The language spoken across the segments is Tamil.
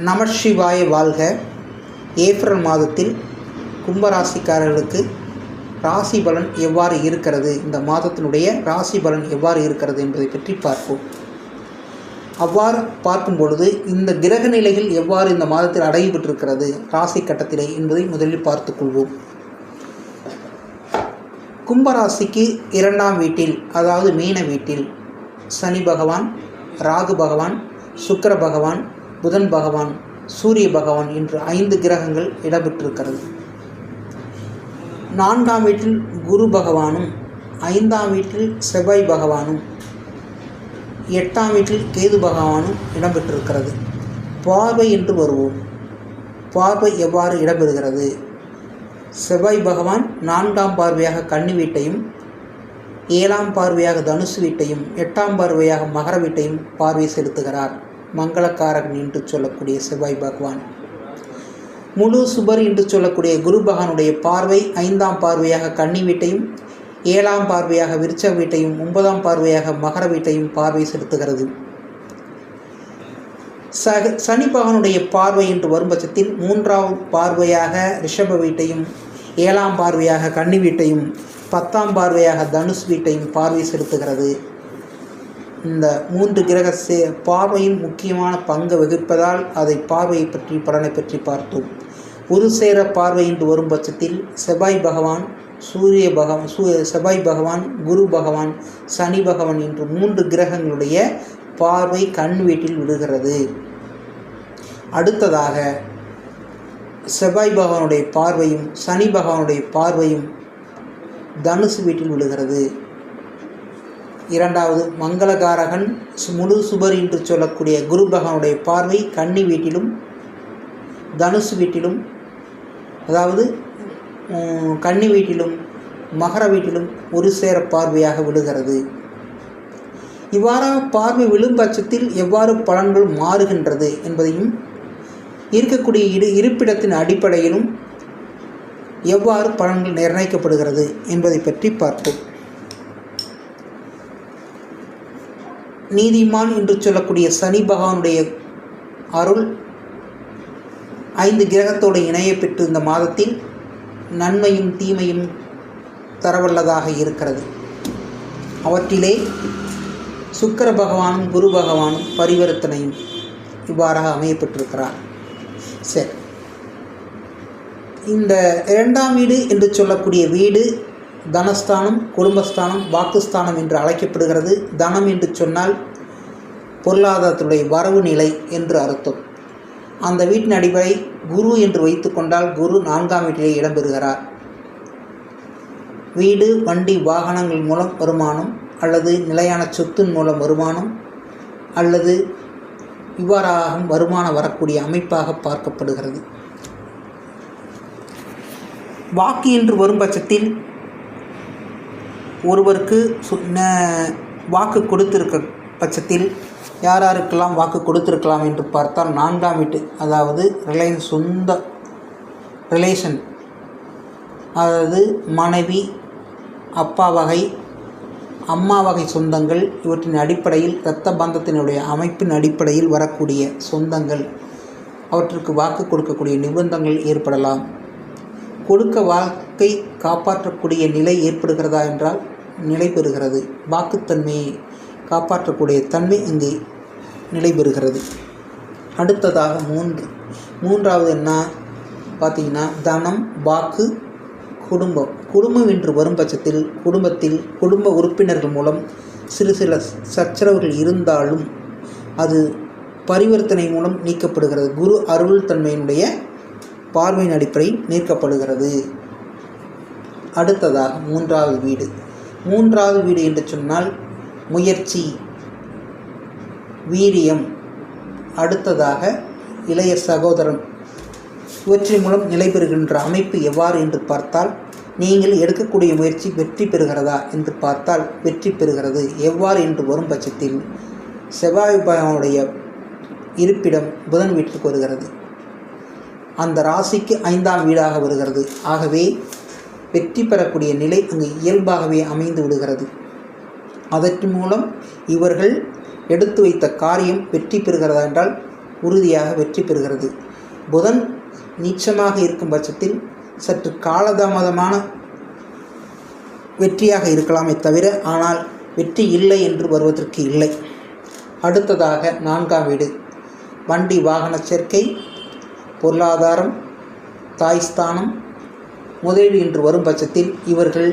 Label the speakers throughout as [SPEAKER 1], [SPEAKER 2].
[SPEAKER 1] நமசிவாய வாழ்க. ஏப்ரல் மாதத்தில் கும்பராசிக்காரர்களுக்கு ராசி பலன் எவ்வாறு இருக்கிறது? இந்த மாதத்தினுடைய ராசி பலன் எவ்வாறு இருக்கிறது என்பதை பற்றி பார்ப்போம். அவ்வாறு பார்க்கும் பொழுது இந்த கிரக நிலைகள் எவ்வாறு இந்த மாதத்தில் அடையப்பட்டிருக்கிறது? ராசி கட்டத்திலே என்பதை முதலில் பார்த்துக்கொள்வோம் கும்பராசிக்கு இரண்டாம் வீட்டில் அதாவது மீன வீட்டில் சனி பகவான் ராகு பகவான் சுக்கர பகவான் புதன் பகவான் சூரிய பகவான் என்று ஐந்து கிரகங்கள் இடம்பெற்றிருக்கிறது. நான்காம் வீட்டில் குரு பகவானும் ஐந்தாம் வீட்டில் செவ்வாய் பகவானும் எட்டாம் வீட்டில் கேது பகவானும் இடம்பெற்றிருக்கிறது. பார்வை என்று வருவோம். பார்வை எவ்வாறு இடம்பெறுகிறது? செவ்வாய் பகவான் நான்காம் பார்வையாக கன்னி வீட்டையும் ஏழாம் பார்வையாக தனுசு வீட்டையும் எட்டாம் பார்வையாக மகர வீட்டையும் பார்வை செலுத்துகிறார். மங்களக்காரகன் என்று சொல்லக்கூடிய செவ்வாய் பகவான். முழு சுபர் என்று சொல்லக்கூடிய குரு பகவானுடைய பார்வை ஐந்தாம் பார்வையாக கன்னி வீட்டையும் ஏழாம் பார்வையாக விருச்ச வீட்டையும் ஒன்பதாம் பார்வையாக மகர வீட்டையும் பார்வை செலுத்துகிறது. சக சனி பகவானுடைய பார்வை என்று வரும் பட்சத்தில் மூன்றாம் பார்வையாக ரிஷப வீட்டையும் ஏழாம் பார்வையாக கன்னி வீட்டையும் பத்தாம் பார்வையாக தனுஷ் வீட்டையும் பார்வை செலுத்துகிறது. இந்த மூன்று கிரக சே பார்வையின் முக்கியமான பங்கு வகிப்பதால் அதை பார்வையை பற்றி பலனை பற்றி பார்த்தோம். ஒரு சேர பார்வை என்று வரும் பட்சத்தில் செவ்வாய் பகவான் சூரிய பகவான் சூ செவ்வாய் பகவான் குரு பகவான் சனி பகவான் என்று மூன்று கிரகங்களுடைய பார்வை கண் வீட்டில் விடுகிறது அடுத்ததாக செவ்வாய் பகவானுடைய பார்வையும் சனி பகவானுடைய பார்வையும் தனுசு வீட்டில் விழுகிறது. இரண்டாவது மங்களகாரகன் சு- முழு சுபர் என்று சொல்லக்கூடிய குரு பகவானுடைய பார்வை கன்னி வீட்டிலும் தனுசு வீட்டிலும் அதாவது கன்னி வீட்டிலும் மகர வீட்டிலும் ஒரு சேர பார்வையாக விழுகிறது. இவ்வாறாக பார்வை விழும் பட்சத்தில் எவ்வாறு பலன்கள் மாறுகின்றது என்பதையும் இருக்கக்கூடிய இரு இருப்பிடத்தின் அடிப்படையிலும் எவ்வாறு பலன்கள் நிர்ணயிக்கப்படுகிறது என்பதை பற்றி பார்ப்போம். நீதிமான் என்று சொல்லக்கூடிய சனி பகவானுடைய அருள் ஐந்து கிரகத்தோடு இணையப்பெற்று இந்த மாதத்தில் நன்மையும் தீமையும் தரவல்லதாக இருக்கிறது. அவற்றிலே சுக்கிர பகவானும் குரு பகவானும் பரிவர்த்தனையும் இவ்வாறாக அமையப்பட்டிருக்கிறார் சரி. இந்த இரண்டாம் வீடு என்று சொல்லக்கூடிய வீடு தனஸ்தானம் குடும்பஸ்தானம் வாக்குஸ்தானம் என்று அழைக்கப்படுகிறது. தனம் என்று சொன்னால் பொருளாதாரத்துடைய வரவு நிலை என்று அர்த்தம். அந்த வீட்டின் அடிப்படை குரு என்று வைத்துக்கொண்டால் குரு நான்காம் வீட்டிலே இடம்பெறுகிறார். வீடு வண்டி வாகனங்கள் மூலம் வருமானம் அல்லது நிலையான சொத்தின் மூலம் வருமானம் அல்லது இவ்வாறாகவும் வருமானம் வரக்கூடிய அமைப்பாக பார்க்கப்படுகிறது. வாக்கு என்று வரும் பட்சத்தில் ஒருவருக்கு சு- வாக்கு கொடுத்திருக்க பட்சத்தில் யார் யாருக்கெல்லாம் வாக்கு கொடுத்துருக்கலாம் என்று பார்த்தால் நான்காம் வீட்டு அதாவது ரிலையன்ஸ் சொந்த ரிலேஷன் அதாவது மனைவி அப்பா வகை அம்மா வகை சொந்தங்கள் இவற்றின் அடிப்படையில் இரத்த பந்தத்தினுடைய அமைப்பின் அடிப்படையில் வரக்கூடிய சொந்தங்கள் அவற்றிற்கு வாக்கு கொடுக்கக்கூடிய நிபந்தங்கள் ஏற்படலாம். கொடுக்க வாக்கை காப்பாற்றக்கூடிய நிலை ஏற்படுகிறதா என்றால் நிலை பெறுகிறது வாக்குத்தன்மையை காப்பாற்றக்கூடிய தன்மை இங்கே நிலை பெறுகிறது அடுத்ததாக மூன்று மூன்றாவது என்ன? பார்த்தீங்கன்னா தனம் வாக்கு குடும்பம். குடும்பம் என்று வரும் பட்சத்தில் குடும்பத்தில் குடும்ப உறுப்பினர்கள் மூலம் சிறு சில சச்சரவுகள் இருந்தாலும் அது பரிவர்த்தனை மூலம் நீக்கப்படுகிறது. குரு அருள் தன்மையினுடைய பார்வையின் அடிப்படையில் நீக்கப்படுகிறது. அடுத்ததாக மூன்றாவது வீடு. மூன்றாவது வீடு என்று சொன்னால் முயற்சி வீரியம் அடுத்ததாக இளைய சகோதரன் இவற்றின் மூலம் நிலை பெறுகின்ற அமைப்பு எவ்வாறு என்று பார்த்தால் நீங்கள் எடுக்கக்கூடிய முயற்சி வெற்றி பெறுகிறதா என்று பார்த்தால் வெற்றி பெறுகிறது. எவ்வாறு என்று வரும் பட்சத்தில் செவ்வாய் பகவானுடைய இருப்பிடம் புதன் வீட்டிற்கு வருகிறது. அந்த ராசிக்கு ஐந்தாம் வீடாக வருகிறது. ஆகவே வெற்றி பெறக்கூடிய நிலை அங்கு இயல்பாகவே அமைந்து விடுகிறது. அதன் மூலம் இவர்கள் எடுத்து வைத்த காரியம் வெற்றி பெறுகிறதா என்றால் உறுதியாக வெற்றி பெறுகிறது. புதன் நீச்சமாக இருக்கும் பட்சத்தில் சற்று காலதாமதமான வெற்றியாக இருக்கலாமே தவிர ஆனால் வெற்றி இல்லை என்று வருவதற்கு இல்லை. அடுத்ததாக நான்காம் வீடு. வண்டி வாகன சேர்க்கை பொருளாதாரம் தாய்ஸ்தானம் முதலீடு என்று வரும் பட்சத்தில் இவர்கள்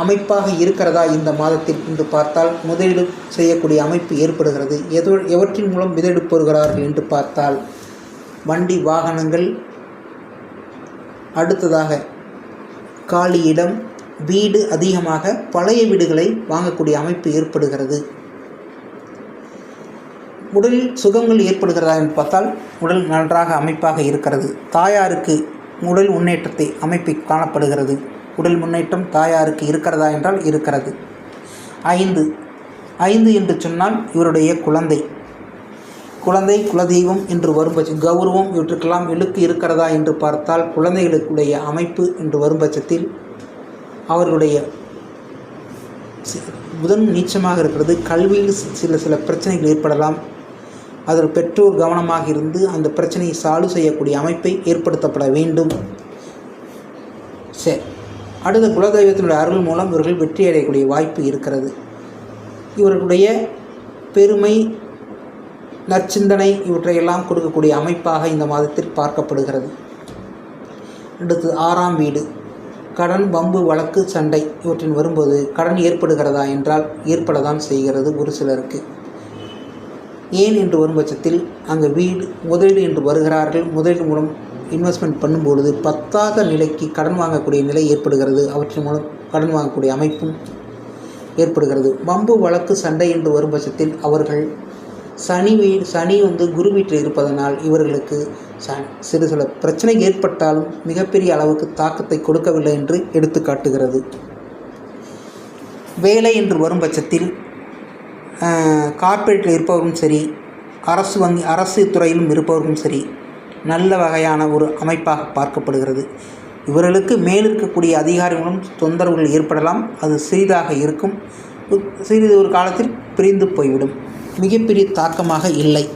[SPEAKER 1] அமைப்பாக இருக்கிறதா இந்த மாதத்தில் என்று பார்த்தால் முதலீடு செய்யக்கூடிய அமைப்பு ஏற்படுகிறது. எதோ எவற்றின் மூலம் முதலீடு பெறுகிறார்கள் என்று பார்த்தால் வண்டி வாகனங்கள் அடுத்ததாக காலியிடம் வீடு அதிகமாக பழைய வீடுகளை வாங்கக்கூடிய அமைப்பு ஏற்படுகிறது. உடலில் சுகங்கள் ஏற்படுகிறதா என்று பார்த்தால் உடல் நன்றாக அமைப்பாக இருக்கிறது. தாயாருக்கு உடல் முன்னேற்றத்தை அமைப்பு காணப்படுகிறது. உடல் முன்னேற்றம் தாயாருக்கு இருக்கிறதா என்றால் இருக்கிறது. ஐந்து. ஐந்து என்று சொன்னால் இவருடைய குழந்தை. குழந்தை குலதெய்வம் என்று வரும் பட்சம் கௌரவம் இவற்றுக்கெல்லாம் இழுக்கு இருக்கிறதா என்று பார்த்தால் குழந்தைகளுக்குடைய அமைப்பு என்று வரும் பட்சத்தில் அவர்களுடைய முதன் புதன் நீச்சமாக இருக்கிறது. கல்வியில் சில சில பிரச்சனைகள் ஏற்படலாம். அதில் பெற்றோர் கவனமாக இருந்து அந்த பிரச்சனையை சால்வ் செய்யக்கூடிய அமைப்பை ஏற்படுத்தப்பட வேண்டும். சரி. அடுத்த குலதெய்வத்தினுடைய அருள் மூலம் இவர்கள் வெற்றி அடையக்கூடிய வாய்ப்பு இருக்கிறது. இவர்களுடைய பெருமை நற்சிந்தனை இவற்றையெல்லாம் கொடுக்கக்கூடிய அமைப்பாக இந்த மாதத்தில் பார்க்கப்படுகிறது. அடுத்து ஆறாம் வீடு. கடன் வம்பு வழக்கு சண்டை இவற்றின் வரும்போது கடன் ஏற்படுகிறதா என்றால் ஏற்படத்தான் செய்கிறது ஒரு சிலருக்கு. ஏன் என்று வரும் பட்சத்தில் அங்கே வீடு முதலீடு என்று வருகிறார்கள். முதலீடு மூலம் இன்வெஸ்ட்மெண்ட் பண்ணும்பொழுது பத்தாத நிலைக்கு கடன் வாங்கக்கூடிய நிலை ஏற்படுகிறது. அவற்றின் மூலம் கடன் வாங்கக்கூடிய அமைப்பும் ஏற்படுகிறது. வம்பு வழக்கு சண்டை என்று வரும் பட்சத்தில் அவர்கள் சனி வீ சனி வந்து குரு வீட்டில் இருப்பதனால் இவர்களுக்கு ச சிறு சில பிரச்சனை ஏற்பட்டாலும் மிகப்பெரிய அளவுக்கு தாக்கத்தை கொடுக்கவில்லை என்று எடுத்து காட்டுகிறது வேலை என்று வரும் பட்சத்தில் கார்ப்பரேட்டில் இருப்பவரும் சரி அரசு வங்கி அரசு துறையிலும் இருப்பவரும் சரி நல்ல வகையான ஒரு அமைப்பாக பார்க்கப்படுகிறது. இவர்களுக்கு மேல் இருக்கக்கூடிய அதிகாரிகளும் தொந்தரவுகள் ஏற்படலாம். அது சிறிதாக இருக்கும். சிறிது ஒரு காலத்தில் பிரிந்து போய்விடும். மிகப்பெரிய தாக்கமாக இல்லை.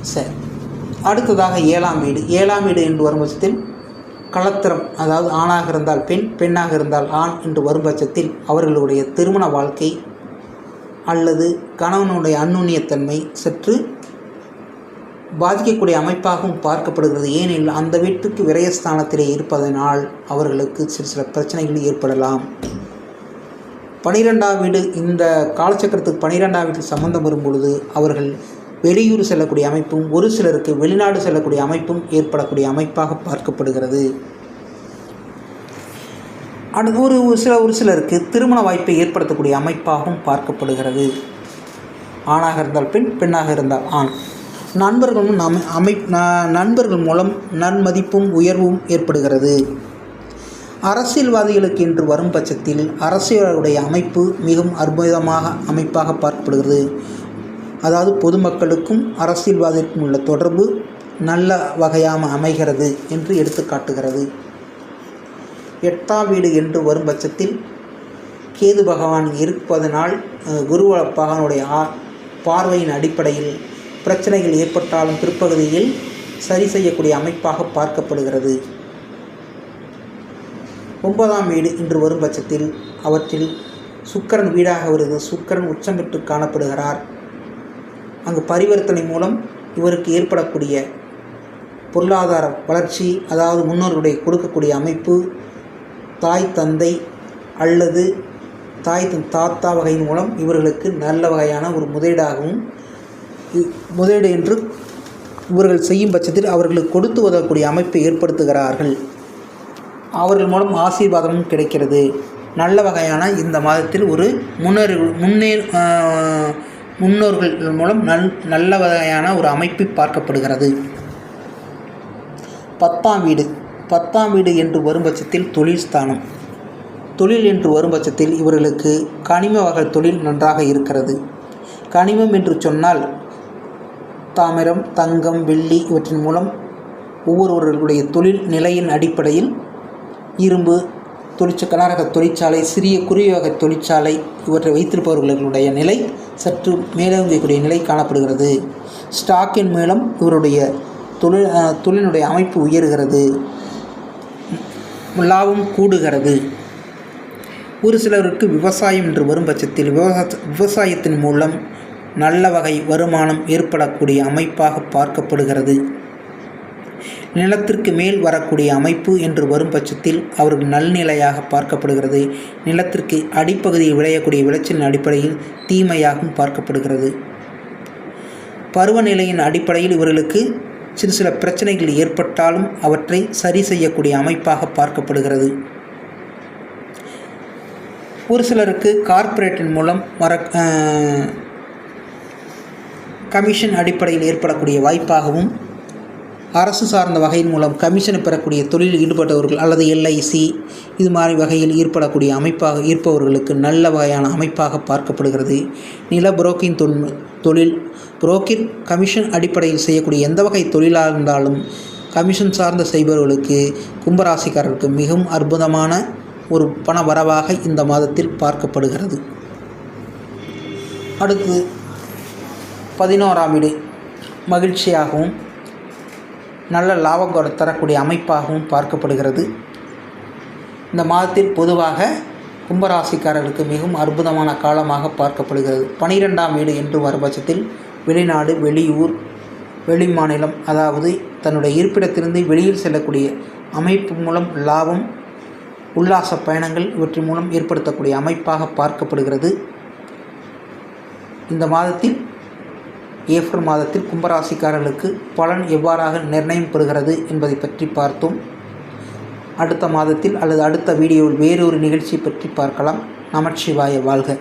[SPEAKER 1] சரி. அடுத்ததாக ஏழாம் வீடு. ஏழாம் வீடு என்று வரும் பட்சத்தில் கலத்திரம் அதாவது ஆணாக இருந்தால் பெண் பெண்ணாக இருந்தால் ஆண் என்று வரும் பட்சத்தில் அவர்களுடைய திருமண வாழ்க்கை அல்லது கணவனுடைய அந்நுண்ணியத்தன்மை சற்று பாதிக்கக்கூடிய அமைப்பாகவும் பார்க்கப்படுகிறது. ஏனெனில் அந்த வீட்டுக்கு விரயஸ்தானத்திலே இருப்பதனால் அவர்களுக்கு சில சில பிரச்சனைகள் ஏற்படலாம். பனிரெண்டாம் வீடு இந்த காலச்சக்கரத்துக்கு பனிரெண்டாம் வீட்டில் சம்பந்தம் வரும் பொழுது அவர்கள் வெளியூர் செல்லக்கூடிய அமைப்பும் ஒரு சிலருக்கு வெளிநாடு செல்லக்கூடிய அமைப்பும் ஏற்படக்கூடிய அமைப்பாக பார்க்கப்படுகிறது. அடுத்து ஒரு ஒரு சில ஒரு சிலருக்கு திருமண வாய்ப்பை ஏற்படுத்தக்கூடிய அமைப்பாகவும் பார்க்கப்படுகிறது. ஆணாக இருந்தால் பெண் பெண்ணாக இருந்தால் ஆண். நண்பர்களும் நம் அமை நண்பர்கள் மூலம் நன்மதிப்பும் உயர்வும் ஏற்படுகிறது. அரசியல்வாதிகளுக்கு என்று வரும் பட்சத்தில் அரசியலுடைய அமைப்பு மிகவும் அற்புதமாக அமைப்பாக பார்க்கப்படுகிறது. அதாவது பொதுமக்களுக்கும் அரசியல்வாதிக்கும் உள்ள தொடர்பு நல்ல வகையாக அமைகிறது என்று எடுத்துக்காட்டுகிறது எட்டாம் வீடு என்று வரும் பட்சத்தில் கேது பகவான் இருப்பதனால் குரு பகவானுடைய ஆ- பார்வையின் அடிப்படையில் பிரச்சனைகள் ஏற்பட்டாலும் பிற்பகுதியில் சரி செய்யக்கூடிய அமைப்பாக பார்க்கப்படுகிறது. ஒன்பதாம் வீடு என்று வரும் பட்சத்தில் அவற்றில் சுக்கிரன் வீடாக வருது சுக்கிரன் உச்சம் காணப்படுகிறார். அங்கு பரிவர்த்தனை மூலம் இவருக்கு ஏற்படக்கூடிய பொருளாதார வளர்ச்சி அதாவது முன்னோர்களுடைய கொடுக்கக்கூடிய அமைப்பு தாய் தந்தை அல்லது தாய் தன் தாத்தா வகையின் மூலம் இவர்களுக்கு நல்ல வகையான ஒரு முதலீடாகவும் இ- முதலீடு என்று இவர்கள் செய்யும் பட்சத்தில் அவர்களுக்கு கொடுத்து உதவக்கூடிய அமைப்பை ஏற்படுத்துகிறார்கள். அவர்கள் மூலம் ஆசீர்வாதமும் கிடைக்கிறது. நல்ல வகையான இந்த மாதத்தில் ஒரு முன்னேறி முன்னேற் முன்னோர்கள் மூலம் நல் நல்ல வகையான ஒரு அமைப்பு பார்க்கப்படுகிறது. பத்தாம் வீடு. பத்தாம் வீடு என்று வரும் பட்சத்தில் தொழில் ஸ்தானம். தொழில் என்று வரும் பட்சத்தில் இவர்களுக்கு கனிம வகை தொழில் நன்றாக இருக்கிறது. கனிமம் என்று சொன்னால் தாமிரம் தங்கம் வெள்ளி இவற்றின் மூலம் ஒவ்வொருவர்களுடைய தொழில் நிலையின் அடிப்படையில் இரும்பு தொழிற்ச கனரக தொழிற்சாலை சிறிய குறுகிய வகை தொழிற்சாலை இவற்றை வைத்திருப்பவர்களுடைய நிலை சற்று மேலோங்கக்கூடிய நிலை காணப்படுகிறது. ஸ்டாக்கின் மூலம் இவருடைய தொழில் தொழிலினுடைய அமைப்பு உயர்கிறது. லாபம் கூடுகிறது. ஒரு சிலருக்கு விவசாயம் என்று வரும் பட்சத்தில் விவசா விவசாயத்தின் மூலம் நல்ல வகை வருமானம் ஏற்படக்கூடிய அமைப்பாக பார்க்கப்படுகிறது. நிலத்திற்கு மேல் வரக்கூடிய அமைப்பு என்று வரும் பட்சத்தில் அவர்கள் நல்நிலையாக பார்க்கப்படுகிறது. நிலத்திற்கு அடிப்பகுதியில் விளையக்கூடிய விளைச்சலின் அடிப்படையில் தீமையாகவும் பார்க்கப்படுகிறது. பருவநிலையின் அடிப்படையில் இவர்களுக்கு சிறு சில பிரச்சனைகள் ஏற்பட்டாலும் அவற்றை சரி செய்யக்கூடிய அமைப்பாக பார்க்கப்படுகிறது. ஒரு சிலருக்கு கார்ப்பரேட்டின் மூலம் வர கமிஷன் அடிப்படையில் ஏற்படக்கூடிய வாய்ப்பாகவும் அரசு சார்ந்த வகையின் மூலம் கமிஷனை பெறக்கூடிய தொழிலில் ஈடுபட்டவர்கள் அல்லது எல்ஐசி இது மாதிரி வகையில் ஈடுபடக்கூடிய அமைப்பாக இருப்பவர்களுக்கு நல்ல வகையான அமைப்பாக பார்க்கப்படுகிறது. நில புரோக்கிங் தொழில் தொழில் கமிஷன் அடிப்படையில் செய்யக்கூடிய எந்த வகை தொழிலாக இருந்தாலும் கமிஷன் சார்ந்த செய்பவர்களுக்கு கும்பராசிக்காரருக்கு மிகவும் அற்புதமான ஒரு பண வரவாக இந்த மாதத்தில் பார்க்கப்படுகிறது. அடுத்து பதினோராம் வீடு மகிழ்ச்சியாகவும் நல்ல லாபம் தரக்கூடிய அமைப்பாகவும் பார்க்கப்படுகிறது. இந்த மாதத்தில் பொதுவாக கும்பராசிக்காரர்களுக்கு மிகவும் அற்புதமான காலமாக பார்க்கப்படுகிறது. பனிரெண்டாம் வீடு என்று வரும் பட்சத்தில் வெளிநாடு வெளியூர் வெளி மாநிலம் அதாவது தன்னுடைய இருப்பிடத்திலிருந்து வெளியில் செல்லக்கூடிய அமைப்பு மூலம் லாபம் உல்லாச பயணங்கள் இவற்றின் மூலம் ஏற்படுத்தக்கூடிய அமைப்பாக பார்க்கப்படுகிறது. இந்த மாதத்தில் ஏப்ரல் மாதத்தில் கும்பராசிக்காரர்களுக்கு பலன் எவ்வாறாக நிர்ணயம் பெறுகிறது என்பதை பற்றி பார்த்தோம். அடுத்த மாதத்தில் அல்லது அடுத்த வீடியோவில் வேறொரு நிகழ்ச்சி பற்றி பார்க்கலாம். நமச்சிவாய வாழ்க.